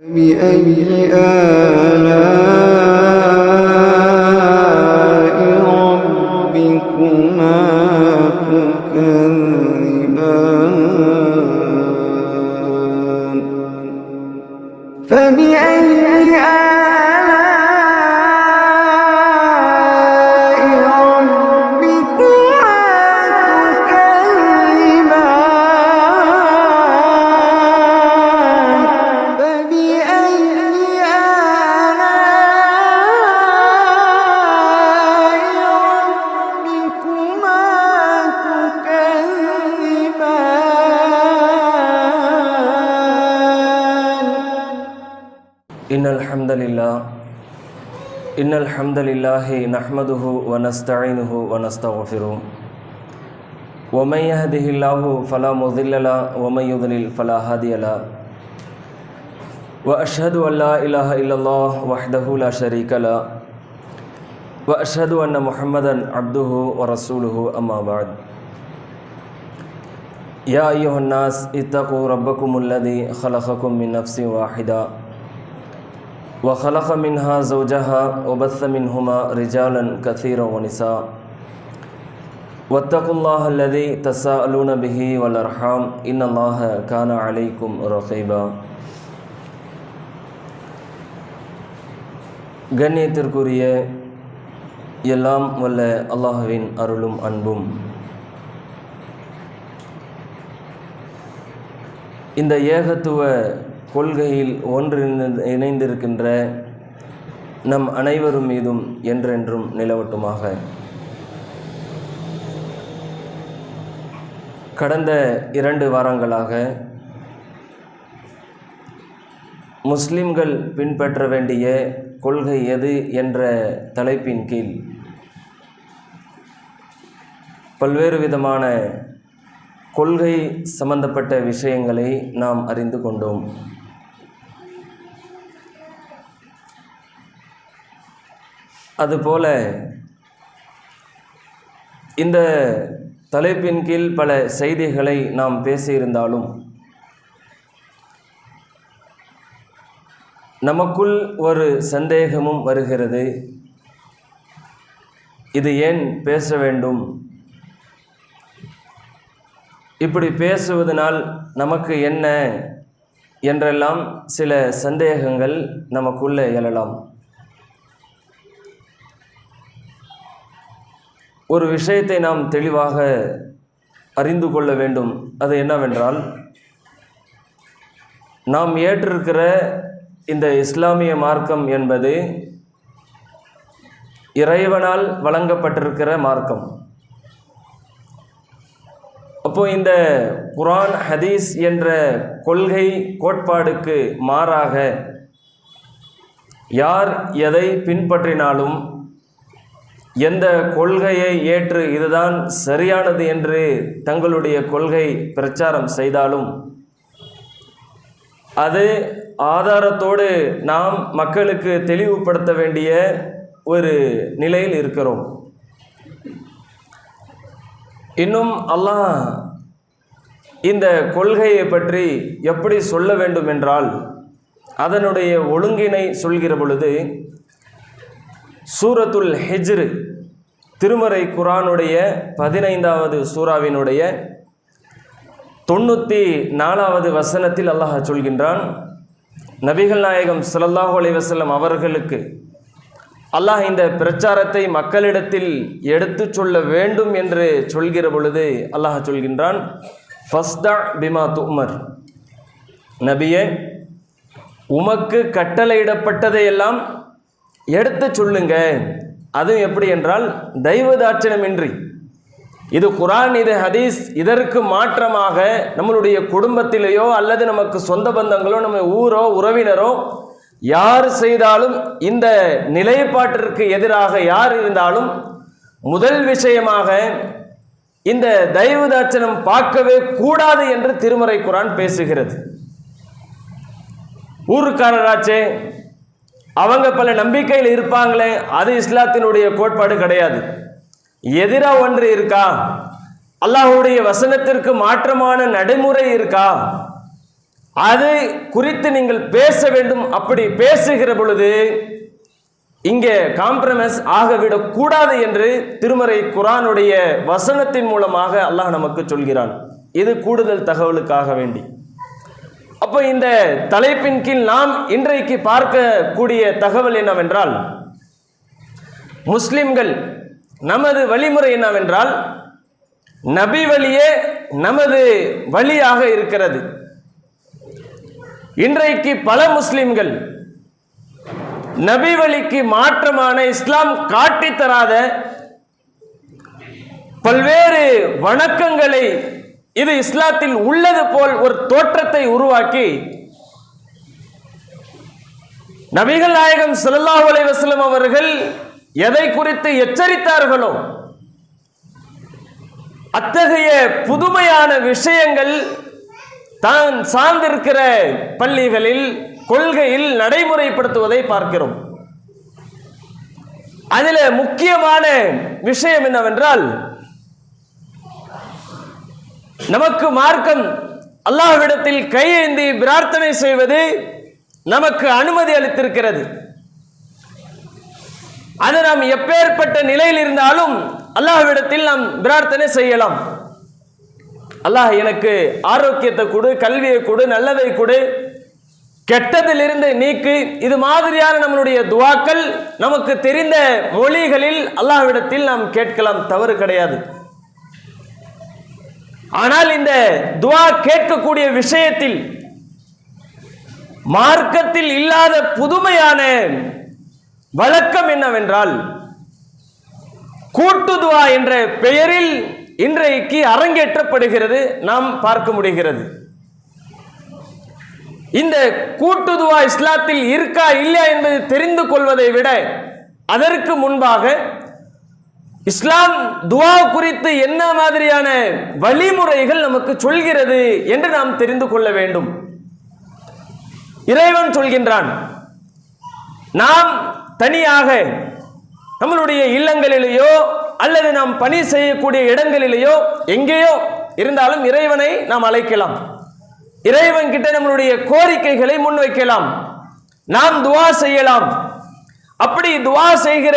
بأي آلام الحمد لله نحمده ونستعينه ونستغفره. ومن يهده الله فلا مضل له ومن يضلل فلا هادي له. وأشهد أن لا إله إلا الله وحده لا شريك له. وأشهد أن محمدا عبده ورسوله أما بعد. يا أيها الناس اتقوا ربكم الذي خلقكم من نفس واحدة. وخلق منها زوجها وبث منهما رجالا كثيرا ونساء واتقوا الله الذي تساءلون به والأرحام إن الله كان عليكم رقيبا கண்ணியத்திற்குரிய எல்லாம் வல்ல அல்லாஹுவின் அருளும் அன்பும் இந்த ஏகத்துவ கொள்கையில் ஒன்று இணைந்திருக்கின்ற நம் அனைவரும் மீதும் என்றென்றும் நிலவட்டுமாக. கடந்த இரண்டு வாரங்களாக முஸ்லிம்கள் பின்பற்ற வேண்டிய கொள்கை எது என்ற தலைப்பின் கீழ் பல்வேறு விதமான கொள்கை சம்பந்தப்பட்ட விஷயங்களை நாம் அறிந்து கொண்டோம். அதுபோல இந்த தலைப்பின் கீழ் பல செய்திகளை நாம் பேசியிருந்தாலும் நமக்குள் ஒரு சந்தேகமும் வருகிறது. இது ஏன் பேச வேண்டும்? இப்படி பேசுவதனால் நமக்கு என்ன? என்றெல்லாம் சில சந்தேகங்கள் நமக்குள்ளே எழலாம். ஒரு விஷயத்தை நாம் தெளிவாக அறிந்து கொள்ள வேண்டும். அது என்னவென்றால் நாம் ஏற்றிருக்கிற இந்த இஸ்லாமிய மார்க்கம் என்பது இறைவனால் வழங்கப்பட்டிருக்கிற மார்க்கம். அப்போ இந்த குரான் ஹதீஸ் என்ற கொள்கை கோட்பாடுக்கு மாறாக யார் எதை பின்பற்றினாலும் எந்த கொள்கையை ஏற்று இதுதான் சரியானது என்று தங்களுடைய கொள்கை பிரச்சாரம் செய்தாலும் அது ஆதாரத்தோடு நாம் மக்களுக்கு தெளிவுபடுத்த வேண்டிய ஒரு நிலையில் இருக்கிறோம். இன்னும் அல்லாஹ் இந்த கொள்கையை பற்றி எப்படி சொல்ல வேண்டும் என்றால் அதனுடைய ஒழுங்கினை சொல்கிற பொழுது சூரத்துல் ஹெஜ்ரு திருமறை குரானுடைய பதினைந்தாவது சூறாவினுடைய தொண்ணூற்றி நாலாவது வசனத்தில் அல்லாஹ் சொல்கின்றான் நபிகள் நாயகம் சுல்லாஹூ அலைவசல்லம் அவர்களுக்கு அல்லாஹ் இந்த பிரச்சாரத்தை மக்களிடத்தில் எடுத்து சொல்ல வேண்டும் என்று சொல்கிற பொழுது அல்லாஹ் சொல்கின்றான் ஃபஸ்தா பிமா துமர். நபியே உமக்கு கட்டளையிடப்பட்டதையெல்லாம் எடுத்து சொல்லுங்க. அதுவும் எப்படி என்றால் தெய்வதாட்சணமின்றி இது குரான் இது ஹதீஸ் இதற்கு மாற்றமாக நம்மளுடைய குடும்பத்திலேயோ அல்லது நமக்கு சொந்த பந்தங்களோ நம்ம ஊரோ உறவினரோ யார் செய்தாலும் இந்த நிலைப்பாட்டிற்கு எதிராக யார் இருந்தாலும் முதல் விஷயமாக இந்த தெய்வதாட்சணம் பார்க்கவே கூடாது என்று திருமறை குரான் பேசுகிறது. ஊருக்காரராச்சே அவங்க பல நம்பிக்கையில் இருப்பாங்களே அது இஸ்லாத்தினுடைய கோட்பாடு கிடையாது. எதிராக ஒன்று இருக்கா? அல்லாஹ்வுடைய வசனத்திற்கு மாற்றமான நடைமுறை இருக்கா? அது குறித்து நீங்கள் பேச வேண்டும். அப்படி பேசுகிற பொழுது இங்கே காம்ப்ரமைஸ் ஆகவிடக்கூடாது என்று திருமறை குரானுடைய வசனத்தின் மூலமாக அல்லாஹ் நமக்கு சொல்கிறான். இது கூடுதல் தகவலுக்காக வேண்டி. அப்போ இந்த தலைப்பின் கீழ் நாம் இன்றைக்கு பார்க்கக்கூடிய தகவல் என்னவென்றால் முஸ்லிம்கள் நமது வழிமுறை என்னவென்றால் நபி வழியே நமது வழியாக இருக்கிறது. இன்றைக்கு பல முஸ்லிம்கள் நபி வழிக்கு மாற்றமான இஸ்லாம் காட்டித்தராத பல்வேறு வணக்கங்களை இது இஸ்லாத்தில் உள்ளது போல் ஒரு தோற்றத்தை உருவாக்கி நபிகள் நாயகம் ஸல்லல்லாஹு அலைஹி அவர்கள் எதை குறித்து எச்சரித்தார்களோ அத்தகைய புதுமையான விஷயங்கள் தான் சார்ந்திருக்கிற பள்ளிகளில் கொள்கையில் நடைமுறைப்படுத்துவதை பார்க்கிறோம். அதில் முக்கியமான விஷயம் என்னவென்றால் நமக்கு மார்க்கம் அல்லாஹ்விடத்தில் கையேந்தி பிரார்த்தனை செய்வது நமக்கு அனுமதி அளித்திருக்கிறது. அது நாம் எப்பேற்பட்ட நிலையில் இருந்தாலும் அல்லாஹ்விடத்தில் நாம் பிரார்த்தனை செய்யலாம். அல்லாஹ் எனக்கு ஆரோக்கியத்தை கொடு கல்வியை கொடு நல்லதை கொடு. கெட்டதிலிருந்து நீக்கு. இது மாதிரியான நம்மளுடைய துவாக்கள் நமக்கு தெரிந்த மொழிகளில் அல்லாஹ்விடத்தில் நாம் கேட்கலாம். தவறு கிடையாது. ஆனால் இந்த துவா கேட்கக்கூடிய விஷயத்தில் மார்க்கத்தில் இல்லாத புதுமையான வழக்கம் என்னவென்றால் கூட்டு துவா என்ற பெயரில் இன்றைக்கு அரங்கேற்றப்படுகிறது நாம் பார்க்க முடிகிறது. இந்த கூட்டு துவா இஸ்லாத்தில் இருக்கா இல்லையா என்பது தெரிந்து கொள்வதை விட அதற்கு முன்பாக இஸ்லாம் துவா குறித்து என்ன மாதிரியான வழிமுறைகள் நமக்கு சொல்கிறது என்று நாம் தெரிந்து கொள்ள வேண்டும். இறைவன் சொல்கின்றான் நாம் தனியாக நம்மளுடைய இல்லங்களிலேயோ அல்லது நாம் பணி செய்யக்கூடிய இடங்களிலேயோ எங்கேயோ இருந்தாலும் இறைவனை நாம் அழைக்கலாம். இறைவன் கிட்ட நம்மளுடைய கோரிக்கைகளை முன்வைக்கலாம். நாம் துவா செய்யலாம். அப்படி துவா செய்கிற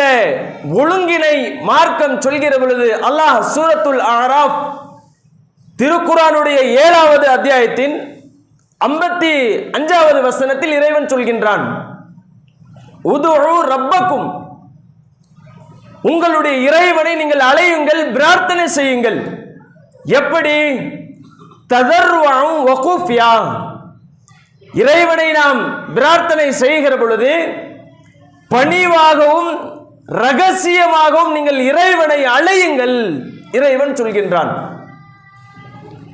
ஒழுங்கினை மார்க்கம் சொல்கிற பொழுது அல்லாஹ் சூரத்துல் ஆராப் திருக்குறானுடைய ஏழாவது அத்தியாயத்தின் ஐம்பத்தி அஞ்சாவது வசனத்தில் இறைவன் சொல்கின்றான். உதுஉ ரப்பக்கும். உங்களுடைய இறைவனை நீங்கள் அலையுங்கள் பிரார்த்தனை செய்யுங்கள். எப்படி? ததர்வாம் வகூஃபியா. இறைவனை நாம் பிரார்த்தனை செய்கிற பொழுது பணிவாகவும் ரகசியமாகவும் நீங்கள் இறைவனை அழையுங்கள் இறைவன் சொல்கின்றான்.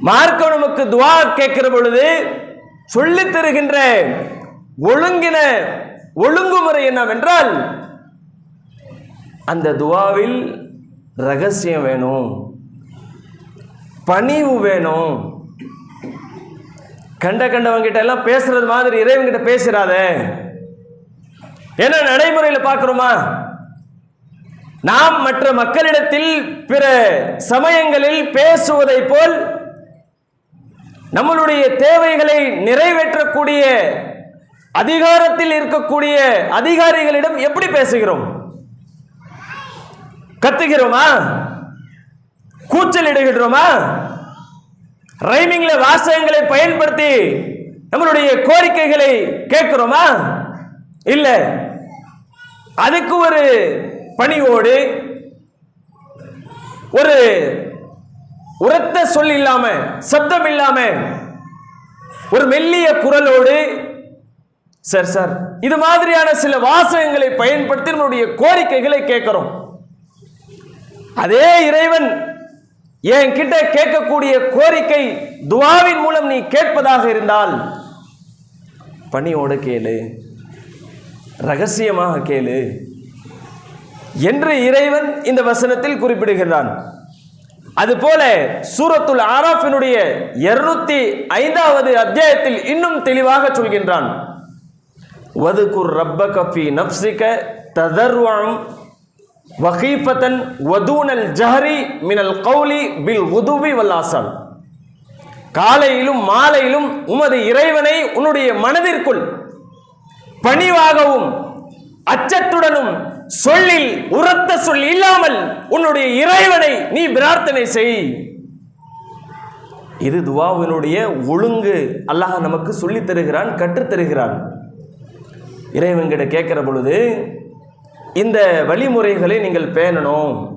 மார்க்கம் நமக்கு துவா கேட்கிற பொழுது சொல்லித் தருகின்ற ஒழுங்கின ஒழுங்குமுறை என்னவென்றால் அந்த துவாவில் ரகசியம் வேணும் பணிவு வேணும். கண்ட கண்டவங்கிட்ட எல்லாம் பேசுறது மாதிரி இறைவன்கிட்ட பேசுறாத என்ன நடைமுறையில் பார்க்குறோமா? நாம் மற்ற மக்களிடத்தில் பிற சமயங்களில் பேசுவதை போல் நம்மளுடைய தேவைகளை நிறைவேற்றக்கூடிய அதிகாரத்தில் இருக்கக்கூடிய அதிகாரிகளிடம் எப்படி பேசுகிறோம்? கத்துகிறோமா? கூச்சல் இடுகிறோமா? ரைமிங்ல வாசகங்களை பயன்படுத்தி நம்மளுடைய கோரிக்கைகளை கேட்கிறோமா? இல்லை. அதுக்கு ஒரு பணிவோடு ஒரு உரத்த சொல் இல்லாம சப்தம் இல்லாம ஒரு மெல்லிய குரலோடு சார் சார் இது மாதிரியான சில வாசகங்களை பயன்படுத்தி நம்மளுடைய கோரிக்கைகளை கேட்கிறோம். அதே இறைவன் என் கிட்ட கேட்கக்கூடிய கோரிக்கை துவாவின் மூலம் நீ கேட்பதாக இருந்தால் பணியோடு கேளு. ரகசியமாக கேளு. என்று இறைவன் இந்த வசனத்தில் குறிப்பிடுகிறான் அதுபோல சூரத்துல் ஆராஃபினுடைய இருநூத்தி ஐந்தாவது அத்தியாயத்தில் இன்னும் தெளிவாக சொல்கின்றான். வதுகுர் ரப்ப கஃபி நஃப்ஸிக ததர்வம் வகீஃபத்தன் வதூனல் ஜஹரி மினல் கௌலி பில் உதுவி வல்லாசல் காலையிலும் மாலையிலும் உமது இறைவனை உன்னுடைய மனதிற்குள் பணிவாகவும் அச்சத்துடனும் சொல்லில் உரத்த சொல் இல்லாமல் உன்னுடைய இறைவனை நீ பிரார்த்தனை செய். இது துவாவினுடைய ஒழுங்கு அல்லாஹ் நமக்கு சொல்லித் தருகிறான் கற்றுத் தருகிறான். இறைவன்கிட்ட கேட்கிற பொழுது இந்த வழிமுறைகளை நீங்கள் பேணணும்.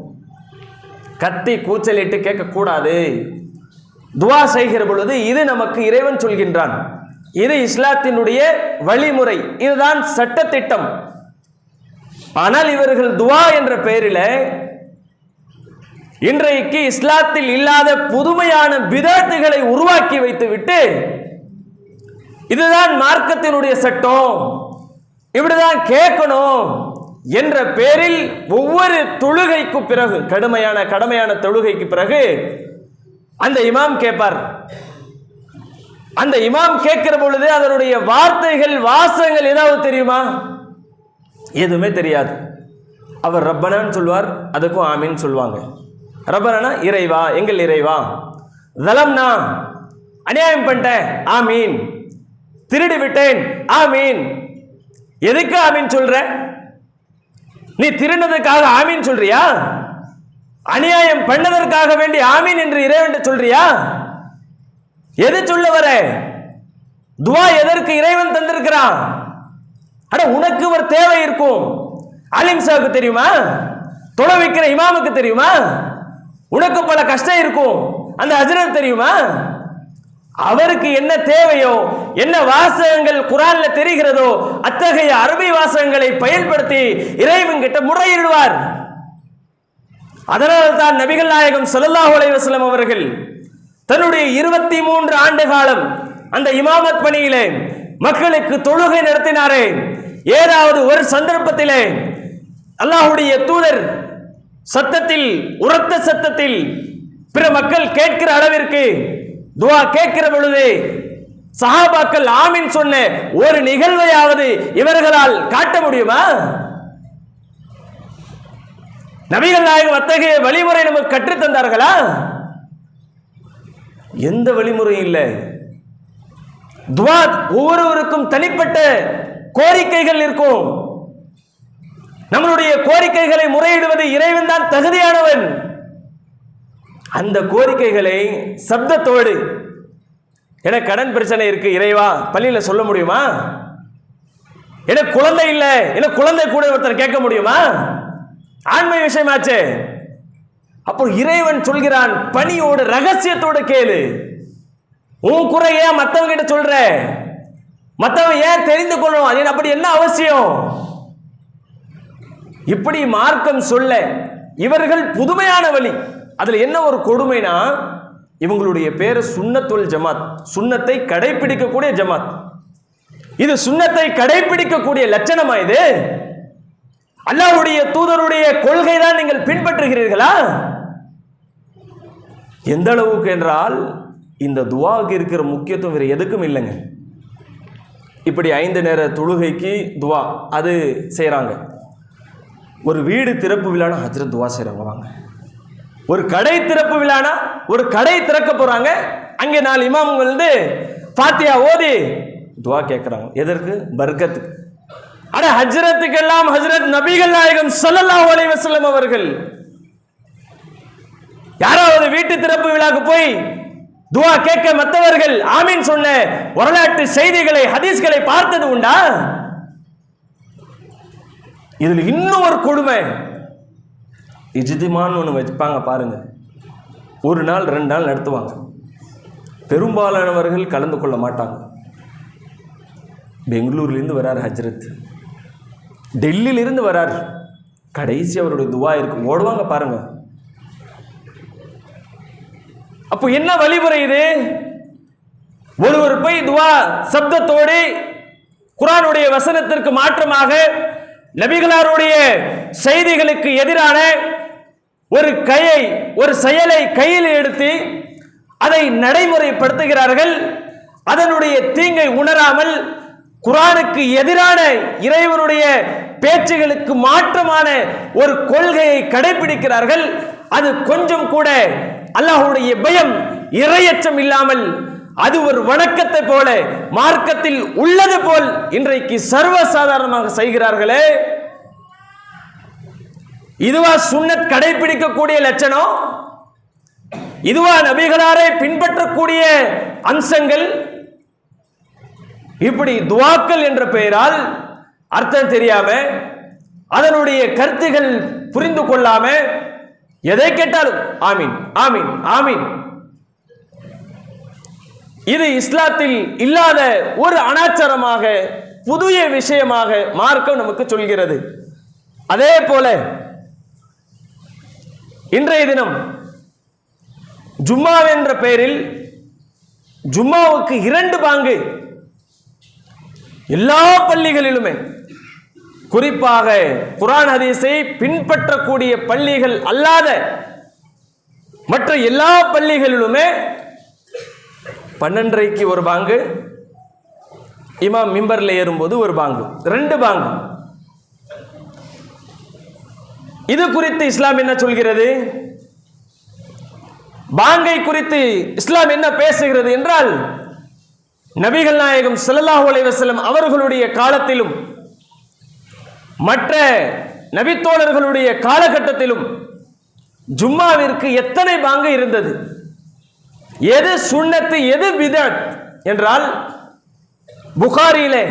கத்தி கூச்சலிட்டு கேட்கக்கூடாது. துவா செய்கிற பொழுது இது நமக்கு இறைவன் சொல்கின்றான். இது இஸ்லாத்தினுடைய வழிமுறை. இதுதான் சட்டத்திட்டம். ஆனால் இவர்கள் துவா என்ற பெயரில் இன்றைக்கு இஸ்லாத்தில் இல்லாத புதுமையான விதத்துகளை உருவாக்கி வைத்துவிட்டு இதுதான் மார்க்கத்தினுடைய சட்டம். இப்படிதான் கேட்கணும் என்ற பேரில் ஒவ்வொரு தொழுகைக்கு பிறகு கடுமையான கடமையான தொழுகைக்கு பிறகு அந்த இமாம் கேட்பார். அந்த இமாம் கேட்கிற பொழுது அதனுடைய வார்த்தைகள் வாசகங்கள் ஏதாவது தெரியுமா? எதுவுமே தெரியாது. அவர் ரப்பனான்னு சொல்வார் அதுக்கும் ஆமின்னு சொல்லுவாங்க. ரப்பனா இறைவா எங்கள் இறைவா? தலம்னா அநியாயம் பண்ணிட்டேன் ஆமீன். திருடி விட்டேன் ஆமீன். எதுக்கு ஆமீன் சொல்ற? நீ திருடினதுக்காக ஆமீன் சொல்றியா? அநியாயம் பண்ணதற்காக வேண்டி ஆமீன் என்று இறைவன் சொல்றியா? எது சொல்ல வர துவா எதற்கு இறைவன் தந்திருக்கிறான் அட உனக்கு ஒரு தேவை இருக்கும். அலிம் சாவுக்கு தெரியுமா? தொலை வைக்கிற இமாமுக்கு தெரியுமா? உனக்கு பல கஷ்டம் இருக்கும். அந்த ஹஜரத் தெரியுமா? அவருக்கு என்ன தேவையோ என்ன வாசகங்கள் குரான்ல தெரிகிறதோ அத்தகைய அரபி வாசகங்களை பயன்படுத்தி இறைவன் கிட்ட முறையிடுவார். அதனால் தான் நபிகள் நாயகம் சொல்லல்லாஹு அலைவாஸ்லம் அவர்கள் தன்னுடைய இருபத்தி மூன்று ஆண்டு காலம் அந்த இமாமத் பணியிலே மக்களுக்கு தொழுகை நடத்தினாரே. ஏதாவது ஒரு சந்தர்ப்பத்திலே அல்லாஹுடைய தூதர் சத்தத்தில் உரத்த சத்தத்தில் பிற மக்கள் கேட்கிற அளவிற்கு துவா கேட்கிற பொழுது சஹாபாக்கள் ஆமீன் சொன்ன ஒரு நிகழ்வையாவது இவர்களால் காட்ட முடியுமா? நபிகள் நாயகம் அத்தகைய வழிமுறை நமக்கு கற்றுத் தந்தார்களா? எந்த வழிமுறையும் இல்லை. துவாத் ஒவ்வொருவருக்கும் தனிப்பட்ட கோரிக்கைகள் இருக்கும். நம்மளுடைய கோரிக்கைகளை முறையிடுவது இறைவன் தான் தகுதியானவன். அந்த கோரிக்கைகளை சப்தத்தோடு என கடன் பிரச்சனை இருக்கு இறைவா பள்ளியில் சொல்ல முடியுமா? என குழந்தை இல்லை என குழந்தை கூட ஒருத்தர் கேட்க முடியுமா? ஆண்மை விஷயமாச்சே. அப்போ இறைவன் சொல்கிறான் பணியோடு ரகசியத்தோடு கேளு. உன் குறை ஏன் மற்றவங்க கிட்ட சொல்ற? மற்றவன் ஏன் தெரிந்து கொள்ளணும் அது அப்படி என்ன அவசியம்? இப்படி மார்க்கம் சொல்ல இவர்கள் புதுமையான வழி. அதுல என்ன ஒரு கொடுமைனா இவங்களுடைய பேர் சுண்ணத்துல் ஜமாத். சுண்ணத்தை கடைபிடிக்கக்கூடிய ஜமாத். இது சுண்ணத்தை கடைபிடிக்கக்கூடிய லட்சணமா இது? அல்லாஹ்வுடைய தூதருடைய கொள்கை தான் நீங்கள் பின்பற்றுகிறீர்களா? எந்த அளவுக்கு என்றால் இந்த துவாவுக்கு இருக்கிற முக்கியத்துவம் வேறு எதுக்கும் இல்லைங்க. இப்படி ஐந்து நேர தொழுகைக்கு துவா அது செய்கிறாங்க ஒரு வீடு திறப்பு விழானா ஹஜ்ரத் துவா செய்கிறவங்க வாங்க. ஒரு கடை திறப்பு விழானா ஒரு கடை திறக்க போகிறாங்க அங்கே நாலு இமாமுங்கள் வந்து பாத்தியா ஓதி துவா கேட்குறாங்க எதற்கு? பர்கத்துக்கு அட ஹஜ்ரத்துக்கெல்லாம் ஹஜ்ரத் நபிகள் நாயகம் சொல்லல்லா அலைஹி அவர்கள் யாராவது வீட்டு திறப்பு விழாக்கு போய் துவா கேட்க மற்றவர்கள் ஆமீன் சொன்ன வரலாற்று செய்திகளை ஹதீஸ்களை பார்த்தது உண்டா? இதில் இன்னும் ஒரு கொடுமை. இஜிதிமான்னு ஒன்று வச்சுப்பாங்க பாருங்க. ஒரு நாள் ரெண்டு நாள் நடத்துவாங்க. பெரும்பாலானவர்கள் கலந்து கொள்ள மாட்டாங்க. பெங்களூர்லேருந்து வரார் ஹஜ்ரத். டெல்லியிலிருந்து வரார். கடைசி அவருடைய துவா இருக்கு. ஓடுவாங்க பாருங்கள் அப்போ என்ன வழிமுறை இது? ஒருவர் போய் துவா சப்தத்தோடு குரானுடைய வசனத்திற்கு மாற்றமாக நபிகளாருடைய செய்திகளுக்கு எதிரான ஒரு கையை ஒரு செயலை கையில் எடுத்து அதை நடைமுறைப்படுத்துகிறார்கள். அதனுடைய தீங்கை உணராமல் குரானுக்கு எதிரான இறைவனுடைய பேச்சுகளுக்கு மாற்றமான ஒரு கொள்கையை கடைபிடிக்கிறார்கள். அது கொஞ்சம் கூட அல்லாஹுடைய பயம் இரையச்சம் இல்லாமல் அது ஒரு வணக்கத்தை போல மார்க்கத்தில் உள்ளது போல் இன்றைக்கு சர்வசாதாரணமாக செய்கிறார்களே. இதுவா சுண்ணத் கடைபிடிக்கக்கூடிய லட்சணம்? இதுவா நபிகளாரை பின்பற்றக்கூடிய அம்சங்கள்? இப்படி துவாக்கள் என்ற பெயரால் அர்த்தம் தெரியாம அதனுடைய கருத்துகள் புரிந்து கொள்ளாம எதை கேட்டாலும் ஆமீன் ஆமீன் ஆமீன். இது இஸ்லாத்தில் இல்லாத ஒரு அனாச்சாரமாக புதிய விஷயமாக மார்க்கம் நமக்கு சொல்கிறது. அதே போல இன்றைய தினம் ஜும்மா என்ற பெயரில் ஜும்மாவுக்கு இரண்டு பாங்கு எல்லா பள்ளிகளிலுமே குறிப்பாக குரான் ஹதீஸை பின்பற்றக்கூடிய பள்ளிகள் அல்லாத மற்ற எல்லா பள்ளிகளிலுமே பன்னெண்டரைக்கு ஒரு பாங்கு இமாம் மிம்பரில் ஏறும்போது ஒரு பாங்கு ரெண்டு பாங்கு. இது குறித்து இஸ்லாம் என்ன சொல்கிறது? பாங்கை குறித்து இஸ்லாம் என்ன பேசுகிறது என்றால் நபிகள் நாயகம் செல்லல்லாஹு அலைவசலம் அவர்களுடைய காலத்திலும் மற்ற நபித்தோழர்களுடைய காலகட்டத்திலும் ஜும்மாவிற்கு எத்தனை பாங்கு இருந்தது? எது சுண்ணத்து எது விதத் என்றால் புகாரியிலே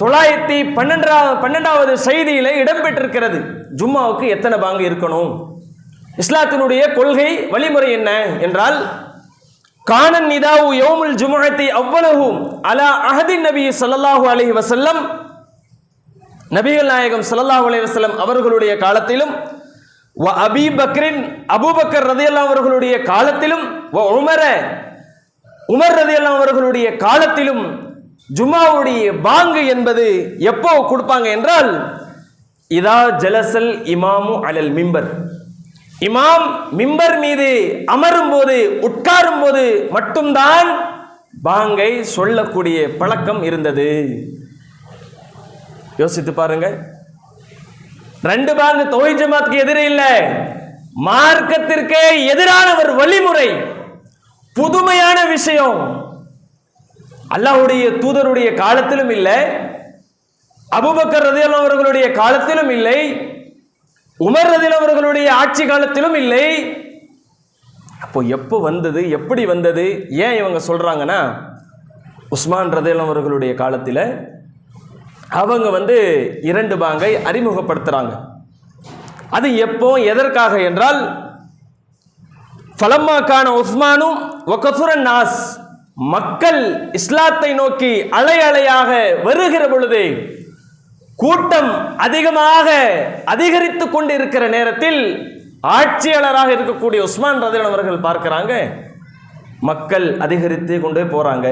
தொள்ளாயிரத்தி பன்னெண்டா பன்னெண்டாவது செய்தியில் இடம்பெற்றிருக்கிறது. ஜும்மாவுக்கு எத்தனை பாங்கு இருக்கணும்? இஸ்லாத்தினுடைய கொள்கை வழிமுறை என்ன என்றால் கானன் நிதாவு யோமுல் ஜுமுஅத்தி அவ்வளவும் அலா அஹதி நபி ஸல்லல்லாஹு அலஹி வசல்லம் நபிகள் நாயகம் ஸல்லல்லாஹு அலைவசலம் அவர்களுடைய காலத்திலும் வ அபி பக்ரின் அபூபக்கர் ரதியல்லாஹு அவர்களுடைய காலத்திலும் வ உமர உமர் ரதியல்லாஹு அவர்களுடைய காலத்திலும் ஜுமாவுடைய பாங்கு என்பது எப்போ கொடுப்பாங்க என்றால் இதா ஜலசல் இமாமு அலல் மிம்பர். இமாம் மிம்பர் மீது அமரும் போது உட்காரும் போது மட்டும்தான் பாங்கை சொல்லக்கூடிய பழக்கம் இருந்தது. யோசித்து பாருங்க ரெண்டு பாங்கு தொகை ஜமாத்துக்கு எதிரே இல்லை. மார்க்கத்திற்கே எதிரான ஒரு வழிமுறை. புதுமையான விஷயம். அல்லாஹுடைய தூதருடைய காலத்திலும் இல்லை. அபுபக்கர் ரதியல்லாஹு அவர்களுடைய காலத்திலும் இல்லை. உமர் ரதில் அவர்களுடைய ஆட்சி காலத்திலும் இல்லை. அப்போ எப்போ வந்தது எப்படி வந்தது ஏன் இவங்க சொல்றாங்கன்னா உஸ்மான் ரதியல்லாஹு அவர்களுடைய காலத்தில் அவங்க வந்து இரண்டு பாங்கை அறிமுகப்படுத்துகிறாங்க அது எப்போ எதற்காக என்றால் ஃபலம்மாக்கான உஸ்மானும் ஒகசுரன் நாஸ். மக்கள் இஸ்லாத்தை நோக்கி அலை அலையாக வருகிற பொழுது கூட்டம் அதிகமாக அதிகரித்து கொண்டு இருக்கிற நேரத்தில் ஆட்சியாளராக இருக்கக்கூடிய உஸ்மான் ரதிலன் அவர்கள் பார்க்கிறாங்க மக்கள் அதிகரித்து கொண்டே போகிறாங்க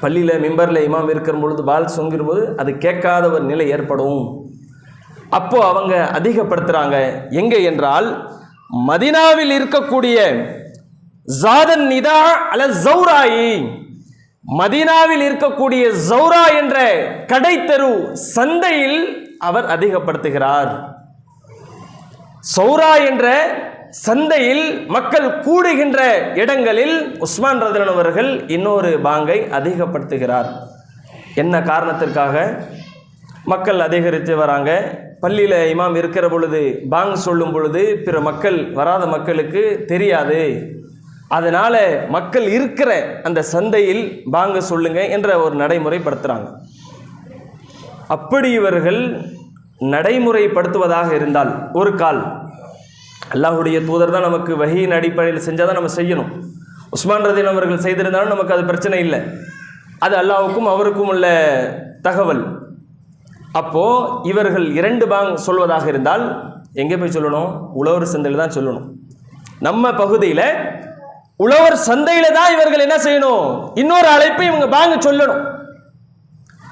பள்ளியில் மிம்பரில் இமாம் இருக்கிற பொழுது பால் சொங்கிற போது அது கேட்காத ஒரு நிலை ஏற்படும். அப்போது அவங்க அதிகப்படுத்துறாங்க. எங்கே என்றால் மதினாவில் இருக்கக்கூடிய ஜாதன் நிதா அல ஜௌராயி. மதீனாவில் இருக்கக்கூடிய ஜௌரா என்ற கடைத்தெரு சந்தையில் அவர் அதிகப்படுத்துகிறார். சௌரா என்ற சந்தையில் மக்கள் கூடுகின்ற இடங்களில் உஸ்மான் ரதன் அவர்கள் இன்னொரு பாங்கை அதிகப்படுத்துகிறார். என்ன காரணத்திற்காக? மக்கள் அதிகரித்து வராங்க. பள்ளியில் இமாம் இருக்கிற பொழுது பாங் சொல்லும் பொழுது பிற மக்கள் வராத மக்களுக்கு தெரியாது. அதனால் மக்கள் இருக்கிற அந்த சந்தையில் பாங்க சொல்லுங்க என்ற ஒரு நடைமுறைப்படுத்துகிறாங்க அப்படி இவர்கள் நடைமுறைப்படுத்துவதாக இருந்தால் ஒரு கால் அல்லாஹுடைய தூதர் தான் நமக்கு வகையின் அடிப்படையில் செஞ்சால் தான் நம்ம செய்யணும். உஸ்மான் ரதீன் அவர்கள் செய்திருந்தாலும் நமக்கு அது பிரச்சனை இல்லை. அது அல்லாவுக்கும் அவருக்கும் உள்ள தகவல். அப்போது இவர்கள் இரண்டு பாங் சொல்வதாக இருந்தால் எங்கே போய் சொல்லணும்? உழவர் சந்தையில் தான் சொல்லணும். நம்ம பகுதியில் உழவர் சந்தையில் தான் இவர்கள் என்ன செய்யணும்? இன்னொரு அழைப்பை இவங்க பாங்க சொல்லணும்.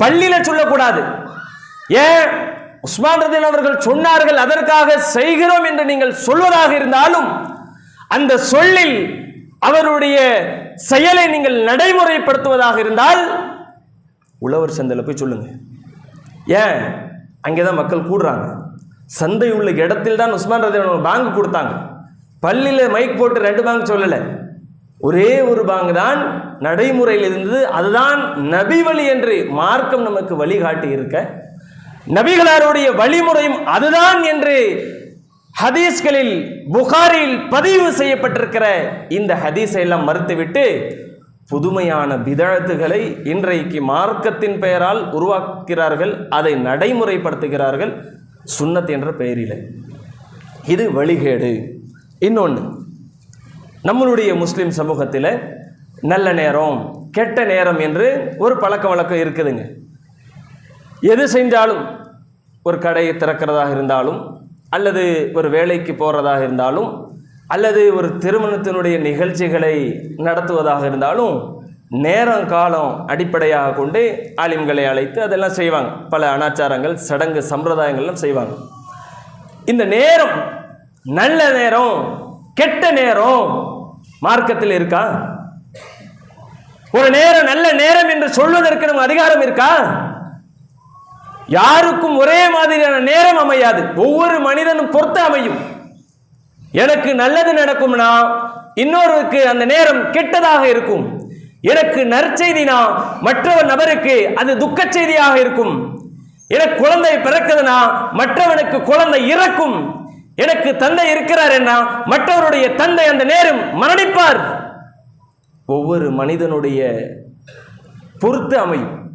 பள்ளியில் சொல்லக்கூடாது. ஏன்? உஸ்மான் ரதில் அவர்கள் சொன்னார்கள் அதற்காக செய்கிறோம் என்று நீங்கள் சொல்வதாக இருந்தாலும் அந்த சொல்லில் அவருடைய செயலை நீங்கள் நடைமுறைப்படுத்துவதாக இருந்தால் உழவர் சந்தையில் போய் சொல்லுங்க. ஏன்? அங்கே தான் மக்கள் கூடுறாங்க. சந்தை உள்ள இடத்தில் தான் உஸ்மான் ரதி பேங்க் கொடுத்தாங்க. பள்ளியில் மைக் போட்டு ரெண்டு பேங்க் சொல்லலை. ஒரே ஒரு பாங்கு தான் நடைமுறையில் இருந்தது. அதுதான் நபி வழி என்று மார்க்கம் நமக்கு வழிகாட்டி இருக்க நபிகளாருடைய வழிமுறையும் அதுதான் என்று ஹதீஸ்களில் புகாரில் பதிவு செய்யப்பட்டிருக்கிற இந்த ஹதீஸை எல்லாம் மறுத்துவிட்டு புதுமையான பிதழத்துகளை இன்றைக்கு மார்க்கத்தின் பெயரால் உருவாக்குகிறார்கள் அதை நடைமுறைப்படுத்துகிறார்கள் சுன்னத் என்ற பெயரில். இது வழிகேடு. இன்னொன்று நம்மளுடைய முஸ்லிம் சமூகத்தில் நல்ல நேரம் கெட்ட நேரம் என்று ஒரு பழக்க வழக்கம் இருக்குதுங்க. எது செஞ்சாலும் ஒரு கடையை திறக்கிறதாக இருந்தாலும் அல்லது ஒரு வேலைக்கு போகிறதாக இருந்தாலும் அல்லது ஒரு திருமணத்தினுடைய நிகழ்ச்சிகளை நடத்துவதாக இருந்தாலும் நேரம் காலம் அடிப்படையாக கொண்டு ஆலிம்களை அழைத்து அதெல்லாம் செய்வாங்க. பல அனாச்சாரங்கள் சடங்கு சம்பிரதாயங்கள்லாம் செய்வாங்க. இந்த நேரம் நல்ல நேரம் கெட்ட நேரம் மார்க்கத்தில் இருக்கா? ஒரு நேரம் நல்ல நேரம் என்று சொல்வதற்கு நம்ம அதிகாரம் இருக்கா? யாருக்கும் ஒரே மாதிரியான நேரம் அமையாது. ஒவ்வொரு மனிதனும் பொறுத்து அமையும். எனக்கு நல்லது நடக்கும்னா இன்னொருவருக்கு அந்த நேரம் கெட்டதாக இருக்கும். எனக்கு நற்செய்தினா மற்றொரு நபருக்கு அது துக்க செய்தியாக இருக்கும். எனக்கு குழந்தை பிறக்குதுன்னா மற்றவனுக்கு குழந்தை இறக்கும். எனக்கு தந்தை இருக்கிறார் என்ன மற்றவருடைய தந்தை அந்த நேரம் மரணிப்பார். ஒவ்வொரு மனிதனுடைய பொறுத்து அமையும்.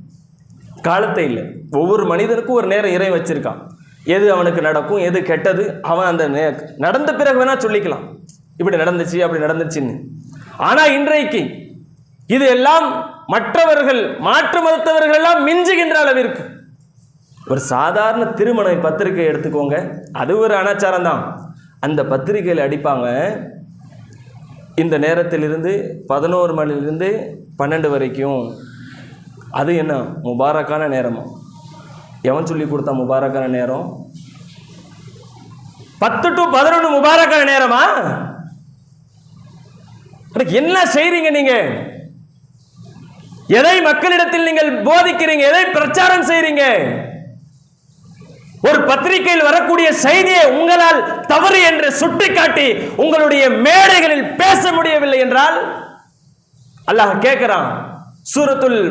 காலத்தை இல்லை. ஒவ்வொரு மனிதனுக்கும் ஒரு நேரம் இறை வச்சிருக்கான். எது அவனுக்கு நடக்கும் எது கெட்டது அவன் அந்த நே நடந்த பிறகு வேணால் சொல்லிக்கலாம். இப்படி நடந்துச்சு அப்படி நடந்துச்சுன்னு. ஆனால் இன்றைக்கு இது எல்லாம் மற்றவர்கள் மாற்று மதத்தவர்கள் எல்லாம் மிஞ்சுகின்ற அளவிற்கு. ஒரு சாதாரண திருமண பத்திரிகை எடுத்துக்கோங்க. அது ஒரு அனாச்சாரம் தான். அந்த பத்திரிகையில் அடிப்பாங்க இந்த நேரத்திலிருந்து பதினோரு மணிலிருந்து பன்னெண்டு வரைக்கும் அது என்ன? முபாரக்கான நேரமா? எவன் சொல்லி கொடுத்தா முபாரக்கான நேரம்? பத்து டு பதினொன்று முபாரக்கான நேரமா? என்ன செய்றீங்க நீங்க? எதை மக்களிடத்தில் நீங்கள் போதிக்கிறீங்க? எதை பிரச்சாரம் செய்றீங்க? ஒரு பத்திரிகையில் வரக்கூடிய செய்தியை உங்களால் தவறு என்று சுட்டிக்காட்டி உங்களுடைய மேடைகளில் பேச முடியவில்லை என்றால் அல்லாஹ் கேட்கிறான் சூரத்துல்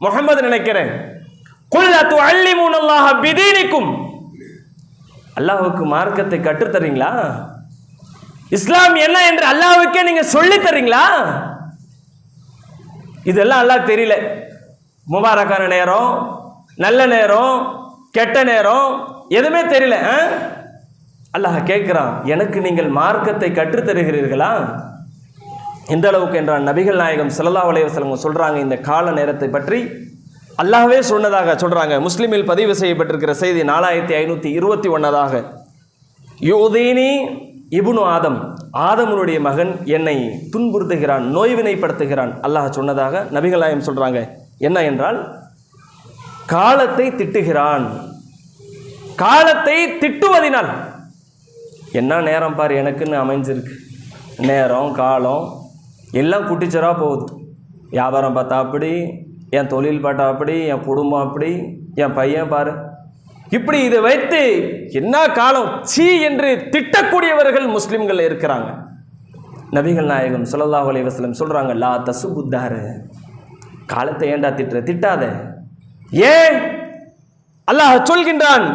முகமது நினைக்கிறேன். குல்லத்து பிதீனிக்கும். அல்லாஹுக்கு மார்க்கத்தை கற்றுத்தரீங்களா? இஸ்லாம் என்ன என்று அல்லாஹ்வுக்கே நீங்க சொல்லித் தர்றீங்களா இதெல்லாம் அல்லாஹ் தெரியல. முபாரக்கான நேரம் நல்ல நேரம் கெட்ட நேரம் எதுவுமே தெரியல. ஆ? அல்லாஹ் கேட்குறான் எனக்கு நீங்கள் மார்க்கத்தை கற்றுத் தருகிறீர்களா எந்த அளவுக்கு என்றால் நபிகள் நாயகம் ஸல்லல்லாஹு அலைஹி சொல்கிறாங்க இந்த கால நேரத்தை பற்றி. அல்லாஹவே சொன்னதாக சொல்கிறாங்க முஸ்லீமில் பதிவு செய்யப்பட்டிருக்கிற செய்தி நாலாயிரத்தி ஐநூற்றி இருபத்தி ஒன்னதாக. யோதீனி இபுனு ஆதம் ஆதமனுடைய மகன் என்னை துன்புறுத்துகிறான் நோய்வினைப்படுத்துகிறான் அல்லாஹ் சொன்னதாக நபிகள் நாயகம் சொல்கிறாங்க என்ன என்றால் காலத்தை திட்டுகிறான். காலத்தை திட்டுவதினால். என்ன நேரம் பார் எனக்குன்னு அமைஞ்சிருக்கு. நேரம் காலம் எல்லாம் குட்டிச்சராக போகுது. வியாபாரம் பார்த்தா அப்படி என் தொழில் பார்த்தா அப்படி என் குடும்பம் அப்படி என் பையன் பாரு. இப்படி இதை வைத்து என்ன காலம்? சீ என்று திட்டக்கூடியவர்கள் முஸ்லீம்கள் இருக்கிறாங்க. நபிகள் நாயகம் சுல்லா அலி வஸ்லம் சொல்கிறாங்க லா தசு புத்தாரு காலத்தை ஏண்டா திட்டுற? திட்டாத. ஏன்? அல்லாஹ் சொல்கின்றான்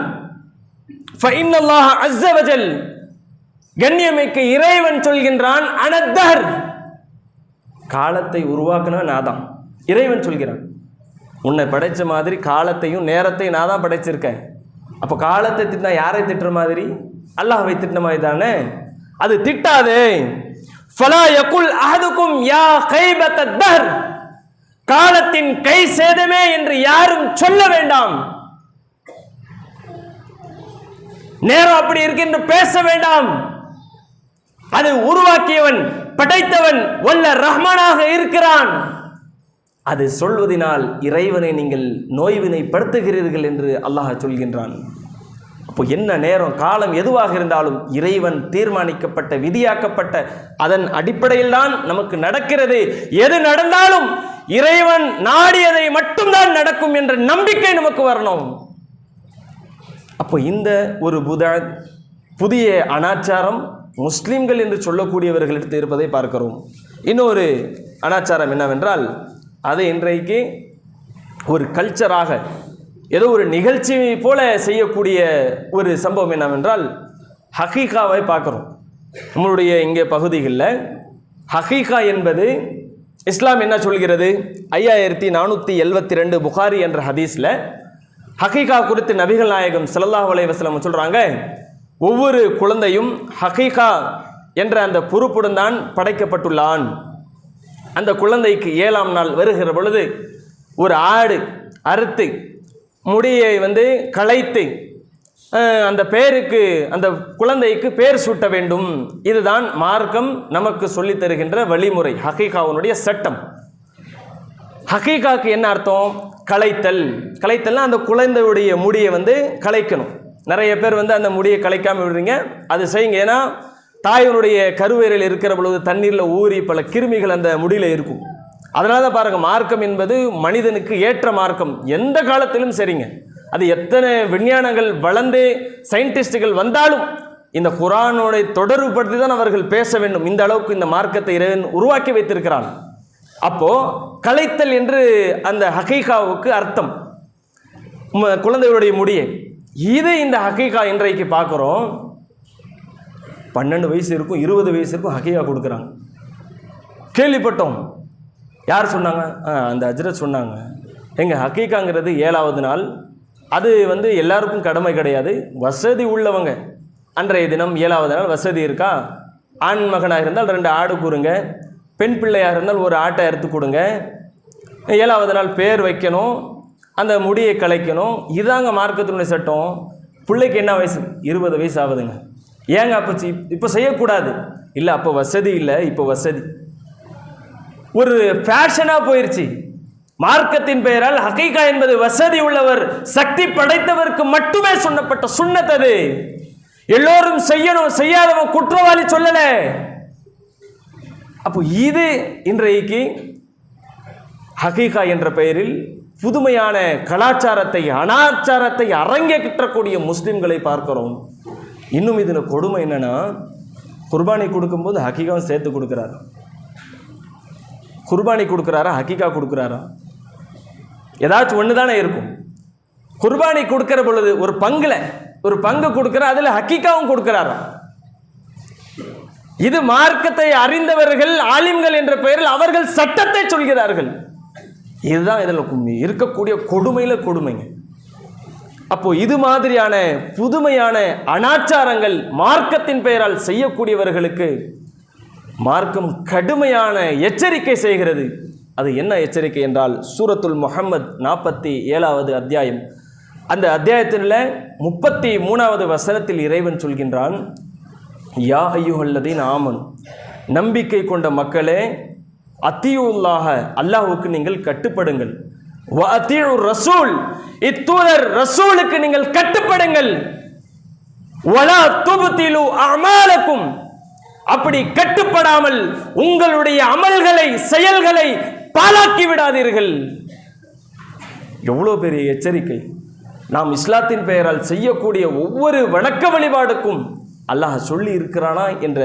கண்ணியமைக்கு இறைவன் சொல்கின்றான் அனத்தர் காலத்தை உருவாக்குனா நான் தான் இறைவன் சொல்கிறான் உன்னை படைச்ச மாதிரி காலத்தையும் நேரத்தையும் நான் தான் படைச்சிருக்கேன். அப்போ காலத்தை திட்டினா யாரை திட்டுற மாதிரி? அல்லாஹ்வை திட்டின மாதிரி தானே? அது திட்டாதே. ஃபலா யகுல் அஹதுக்கும் யா கைபத்த தர் காலத்தின் கை சேதமே என்று யாரும் சொல்ல வேண்டாம். நேரம் அப்படி இருக்கு என்று பேச வேண்டாம். அது உருவாக்கியவன் படைத்தவன் வல்ல ரஹ்மானாக இருக்கிறான். அது சொல்வதினால் இறைவனை நீங்கள் நோய்வினைப்படுத்துகிறீர்கள் என்று அல்லாஹ் சொல்கின்றான். அப்போ என்ன நேரம் காலம் எதுவாக இருந்தாலும் இறைவன் தீர்மானிக்கப்பட்ட விதியாக்கப்பட்ட அதன் அடிப்படையில் தான் நமக்கு நடக்கிறது. எது நடந்தாலும் இறைவன் நாடியதை மட்டும்தான் நடக்கும் என்ற நம்பிக்கை நமக்கு வரணும். அப்போ இந்த ஒரு புத புதிய அனாச்சாரம் முஸ்லீம்கள் என்று சொல்லக்கூடியவர்களிடத்தில் இருப்பதை பார்க்கிறோம். இன்னொரு அனாச்சாரம் என்னவென்றால் அது இன்றைக்கு ஒரு கல்ச்சராக ஏதோ ஒரு நிகழ்ச்சி போல செய்யக்கூடிய ஒரு சம்பவம் என்னவென்றால் ஹகீகாவை பார்க்குறோம். நம்மளுடைய இங்கே பகுதிகளில் ஹகீகா என்பது இஸ்லாம் என்ன சொல்கிறது? ஐயாயிரத்தி நானூற்றி எழுபத்தி ரெண்டு புகாரி என்ற ஹதீஸில் ஹகீகா குறித்து நபிகள் நாயகம் சல்லாஹ் அலைவாஸ்லம் சொல்கிறாங்க ஒவ்வொரு குழந்தையும் ஹகீகா என்ற அந்த பொறுப்புடன் தான் படைக்கப்பட்டுள்ளான். அந்த குழந்தைக்கு ஏழாம் நாள் வருகிற பொழுது ஒரு ஆடு அறுத்து முடியை வந்து களைத்து அந்த பேருக்கு அந்த குழந்தைக்கு பேர் சூட்ட வேண்டும். இதுதான் மார்க்கம் நமக்கு சொல்லித் தருகின்ற வழிமுறை ஹகீகாவுனுடைய சட்டம். ஹகீகாக்கு என்ன அர்த்தம்? களைத்தல். களைத்தல்னா அந்த குழந்தையுடைய முடியை வந்து களைக்கணும். நிறைய பேர் வந்து அந்த முடியை கலைக்காமல் விடுறீங்க. அது செய்யுங்க. ஏன்னா தாயினுடைய கருவேரில் இருக்கிற பொழுது தண்ணீரில் ஊறி பல கிருமிகள் அந்த முடியில் இருக்கும். அதனால தான் பாருங்கள் மார்க்கம் என்பது மனிதனுக்கு ஏற்ற மார்க்கம். எந்த காலத்திலும் சரிங்க. அது எத்தனை விஞ்ஞானங்கள் வளர்ந்து சயின்டிஸ்டுகள் வந்தாலும் இந்த குரானோட தொடர்புபடுத்தி தான் அவர்கள் பேச வேண்டும். இந்த அளவுக்கு இந்த மார்க்கத்தை இறைவன் உருவாக்கி வைத்திருக்கிறான். அப்போ கலைத்தல் என்று அந்த ஹகீகாவுக்கு அர்த்தம். குழந்தைகளுடைய குழந்தையுடைய முடியை. இது இந்த ஹக்கீகா இன்றைக்கு பார்க்குறோம். பன்னெண்டு வயசு இருக்கும் இருபது வயசு இருக்கும் ஹக்கீகா கொடுக்குறாங்க. கேள்விப்பட்டோம். யார் சொன்னாங்க? ஆ, அந்த அஜரத் சொன்னாங்க. எங்கள் ஹக்கீகாங்கிறது ஏழாவது நாள். அது வந்து எல்லாருக்கும் கடமை கிடையாது. வசதி உள்ளவங்க. அன்றைய தினம் ஏழாவது நாள் வசதி இருக்கா? ஆண் மகனாக இருந்தால் ரெண்டு ஆடு கூறுங்க. பெண் பிள்ளையாக இருந்தால் ஒரு ஆட்டை எடுத்து கொடுங்க. ஏழாவது நாள் பேர் வைக்கணும். அந்த முடியை கலைக்கணும். இதாங்க மார்க்கத்தினுடைய சட்டம். பிள்ளைக்கு என்ன வயசு? இருபது வயசு ஆகுதுங்க. ஏங்க அப்போ இப்போ செய்யக்கூடாது. இல்லை அப்போ வசதி இல்லை இப்போ வசதி. ஒரு ஃபேஷனாக போயிடுச்சு மார்க்கத்தின் பெயரால் ஹகைகா என்பது வசதி உள்ளவர் சக்தி படைத்தவருக்கு மட்டுமே சொன்னப்பட்ட சுண்ணத்தது எல்லோரும் செய்யணும் செய்யாதவன் குற்றவாளி சொல்லல. அப்போ இது இன்றைக்கு ஹகீகா என்ற பெயரில் புதுமையான கலாச்சாரத்தை அனாச்சாரத்தை அரங்கேற்றக்கூடிய முஸ்லீம்களை பார்க்கிறோம். இன்னும் இதில் கொடுமை என்னென்னா குர்பானி கொடுக்கும்போது ஹகீகாவும் சேர்த்து கொடுக்குறாரு. குர்பானி கொடுக்குறாரா ஹக்கீகா கொடுக்குறாரா? ஏதாச்சும் ஒன்று தானே இருக்கும். குர்பானி கொடுக்குற பொழுது ஒரு பங்கில் ஒரு பங்கு கொடுக்குற அதில் ஹக்கீகாவும் கொடுக்குறாரா? இது மார்க்கத்தை அறிந்தவர்கள் ஆலிம்கள் என்ற பெயரில் அவர்கள் சட்டத்தை சொல்கிறார்கள். இதுதான் இதில் இருக்கக்கூடிய கொடுமையில் கொடுமைங்க. அப்போது இது மாதிரியான புதுமையான அனாச்சாரங்கள் மார்க்கத்தின் பெயரால் செய்யக்கூடியவர்களுக்கு மார்க்கம் கடுமையான எச்சரிக்கை செய்கிறது. அது என்ன எச்சரிக்கை என்றால் சூரத்துல் முஹம்மத் நாற்பத்தி ஏழாவது அத்தியாயம். அந்த அத்தியாயத்தில் முப்பத்தி மூணாவது வசனத்தில் இறைவன் சொல்கின்றான் யா ஐயுஹல்லதீன் ஆமன். நம்பிக்கை கொண்ட மக்களே அத்தியுல்லாக அல்லாஹுக்கு நீங்கள் கட்டுப்படுங்கள். ரசூல் இத்தூதர் ரசூலுக்கு நீங்கள் கட்டுப்படுங்கள். வலா துபுத்திலு அமாலக்கும் அப்படி கட்டுப்படாமல் உங்களுடைய அமல்களை செயல்களை பாழாக்கி விடாதீர்கள். எவ்வளோ பெரிய எச்சரிக்கை. நாம் இஸ்லாத்தின் பெயரால் செய்யக்கூடிய ஒவ்வொரு வணக்க வழிபாடுக்கும் அல்லாஹ் சொல்லி இருக்கிறானா என்ற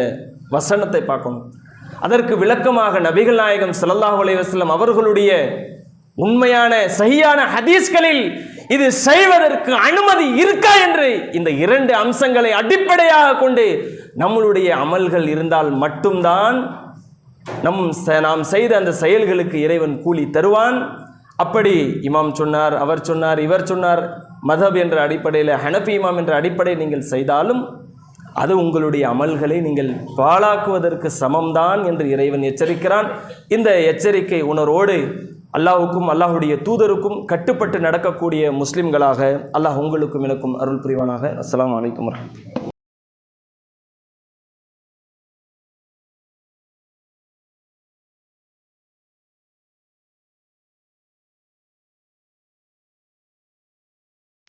வசனத்தை பார்க்கணும். அதற்கு விளக்கமாக நபிகள் நாயகம் சல்லாஹ் அலைவாஸ்லம் அவர்களுடைய உண்மையான சரியான ஹதீஸ்களில் இது செய்வதற்கு அனுமதி இருக்கா என்று இந்த இரண்டு அம்சங்களை அடிப்படையாக கொண்டு நம்மளுடைய அமல்கள் இருந்தால் மட்டும்தான் நம் நாம் செய்த அந்த செயல்களுக்கு இறைவன் கூலி தருவான். அப்படி இமாம் சொன்னார் அவர் சொன்னார் இவர் சொன்னார். மதப் என்ற அடிப்படையில் ஹனஃபி இமாம் என்ற அடிப்படையில் நீங்கள் செய்தாலும் அது உங்களுடைய அமல்களை நீங்கள் பாழாக்குவதற்கு சமம்தான் என்று இறைவன் எச்சரிக்கிறான். இந்த எச்சரிக்கை உணர்வோடு அல்லாஹுக்கும் அல்லாஹுடைய தூதருக்கும் கட்டுப்பட்டு நடக்கக்கூடிய முஸ்லிம்களாக அல்லாஹ் உங்களுக்கும் எனக்கும் அருள் புரிவானாக. அஸ்லாம் வலைக்கம் வரமத்துல